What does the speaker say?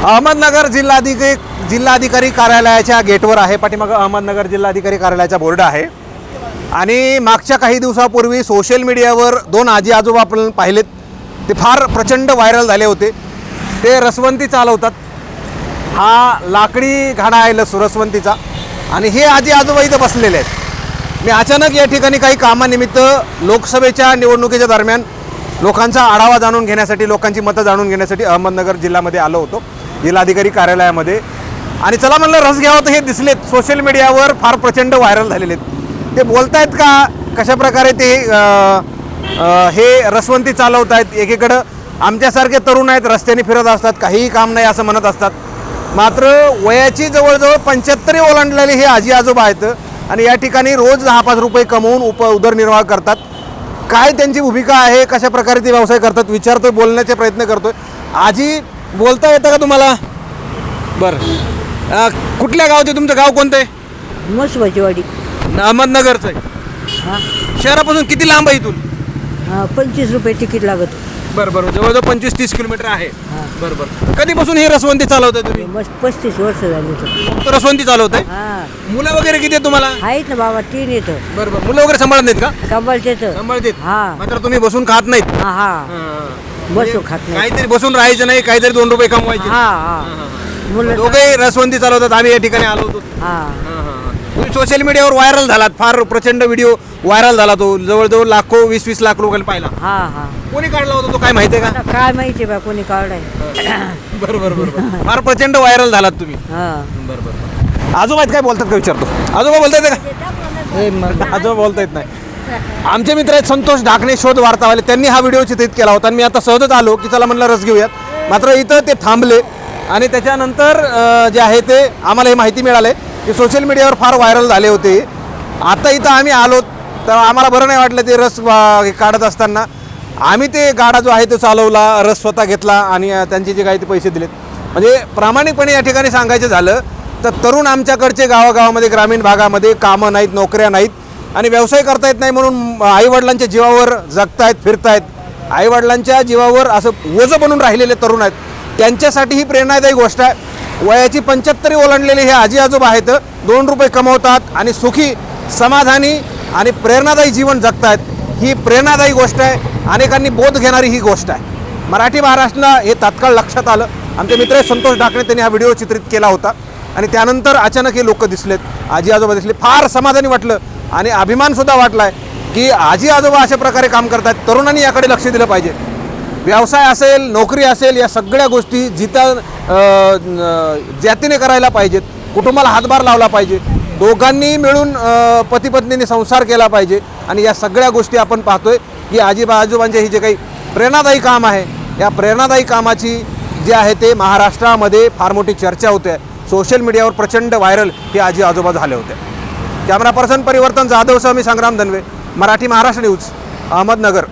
अहमदनगर जिल्हाधिकारी जिल्हाधिकारी कार्यालयाच्या गेटवर आहे. पाठीमागं अहमदनगर जिल्हाधिकारी कार्यालयाचा बोर्ड आहे. आणि मागच्या काही दिवसापूर्वी सोशल मीडियावर दोन आजी आजोबा आपण पाहिलेत. ते फार प्रचंड व्हायरल झाले होते. ते रसवंती चालवतात. हा लाकडी घाणा आहे लस रसवंतीचा. आणि हे आजी आजोबा इथं बसलेले आहेत. मी अचानक या ठिकाणी काही कामानिमित्त लोकसभेच्या निवडणुकीच्या दरम्यान लोकांचा आढावा जाणून घेण्यासाठी लोकांची मतं जाणून घेण्यासाठी अहमदनगर जिल्ह्यामध्ये आलो होतो. जिल्हाधिकारी कार्यालयामध्ये. आणि चला म्हणलं रस घ्यावं तर हे दिसलेत. सोशल मीडियावर फार प्रचंड व्हायरल झालेले आहेत. ते बोलतायत का? कशा प्रकारे ते हे रसवंती चालवत आहेत एकीकडं आमच्यासारखे तरुण आहेत रस्त्याने फिरत असतात काहीही काम नाही असं म्हणत असतात. मात्र वयाची जवळजवळ पंच्याहत्तरी ओलांडलेले हे आजी आजोबा आहेत आणि या ठिकाणी रोज दहा पाच रुपये कमवून उप उदरनिर्वाह करतात. काय त्यांची भूमिका आहे? कशा प्रकारे ते व्यवसाय करतात? विचारतो बोलण्याचे प्रयत्न करतोय. आजी बोलता येतं का तुम्हाला? बरं. अं, कुठल्या गावचे तुमचं गाव कोणतं आहे? मसवाची वाडी अहमदनगरचं आहे. हा. शहरापासून किती लांब आहे इथून? हा पंचवीस रुपये तिकीट लागत. बरं बरं. जवळजवळ पंचवीस तीस किलोमीटर आहे. हा. बरं बरं. कधीपासून ही रसवंती चालवताय तुम्ही? मस्त पस्तीस वर्ष झाली तर रसवंती चालवताय? हा. मुलं वगैरे किती आहेत तुम्हाला? आहेत ना बाबा तीन येतं बरं बरं. मुलं वगैरे सांभाळत नाहीत का? सांभाळते तर सांभाळतात. हा. मात्र तुम्ही बसून खात नाहीत. हा. हा. बसू खात नाही. काहीतरी बसून राहायचं नाही काहीतरी दोन रुपये कमवायचे. हा हा. मुलं रसवंती चालवतात आम्ही या ठिकाणी आलो होतो. हा. तुम्ही सोशल मीडियावर व्हायरल झालात फार प्रचंड व्हिडिओ व्हायरल झाला तो. जवळजवळ लाखो वीस वीस लाख लोकांनी पाहिला. हा हा. कोणी काढला होता तो काय माहितीये का? आता काय माहिती बा कोणी काढाय बरोबर बरोबर. फार प्रचंड व्हायरल झालात तुम्ही. हा. बरोबर आजोबा आहेत काय बोलतात का विचारतो? आजोबा बोलतायत का? आजोबा बोलता येत नाही. आमचे मित्र आहेत संतोष ढाकणे शोध वार्तावाले. त्यांनी हा व्हिडिओ चित्रित केला होता आणि मी आता सहजच आलो की चला म्हणलं रस घेऊयात. मात्र इथं ते थांबले आणि त्याच्यानंतर जे आहे ते आम्हाला हे माहिती मिळाले की सोशल मीडियावर फार व्हायरल झाले होते. आता इथं आम्ही आलो तर आम्हाला बरं नाही वाटलं ते रस काढत असताना. आम्ही ते गाडा जो आहे तो चालवला रस स्वतः घेतला आणि त्यांचे जे काही ते पैसे दिलेत. म्हणजे प्रामाणिकपणे या ठिकाणी सांगायचं झालं तर तरुण आमच्याकडचे गावागावामध्ये ग्रामीण भागामध्ये कामं नाहीत नोकऱ्या नाहीत. आणि व्यवसाय करता येत नाही म्हणून आईवडिलांच्या जीवावर जगतायत फिरतायत. आईवडिलांच्या जीवावर असं ओझं बनून राहिलेले तरुण आहेत. त्यांच्यासाठी ही प्रेरणादायी गोष्ट आहे. वयाची पंच्याहत्तरी ओलांडलेले हे आजी आजोबा आहेत. दोन रुपये कमवतात आणि सुखी समाधानी आणि प्रेरणादायी जीवन जगतायत. ही प्रेरणादायी गोष्ट आहे. अनेकांनी बोध घेणारी ही गोष्ट आहे. मराठी महाराष्ट्राला हे तात्काळ लक्षात आलं. आमचे मित्र संतोष ढाकणे त्यांनी हा व्हिडिओ चित्रित केला होता. आणि त्यानंतर अचानक हे लोक दिसलेत. आजी आजोबा दिसले. फार समाधानी वाटलं. आणि अभिमानसुद्धा वाटला वाटलाय की आजी आजोबा अशा प्रकारे काम करतात. तरुणांनी याकडे लक्ष दिलं पाहिजे. व्यवसाय असेल नोकरी असेल या सगळ्या गोष्टी जिता जातीने करायला पाहिजेत कुटुंबाला हातभार लावला पाहिजे. दोघांनी मिळून पतीपत्नीने संसार केला पाहिजे. आणि या सगळ्या गोष्टी आपण पाहतोय की आजीबा आजोबांचे ही जे काही प्रेरणादायी काम आहे या प्रेरणादायी कामाची जे आहे ते महाराष्ट्रामध्ये फार मोठी चर्चा होते. सोशल मीडियावर प्रचंड व्हायरल हे आजी आजोबा झाले होते. कॅमेरा पर्सन परिवर्तन जाधव मी संग्राम धनवे मराठी महाराष्ट्र न्यूज अहमदनगर.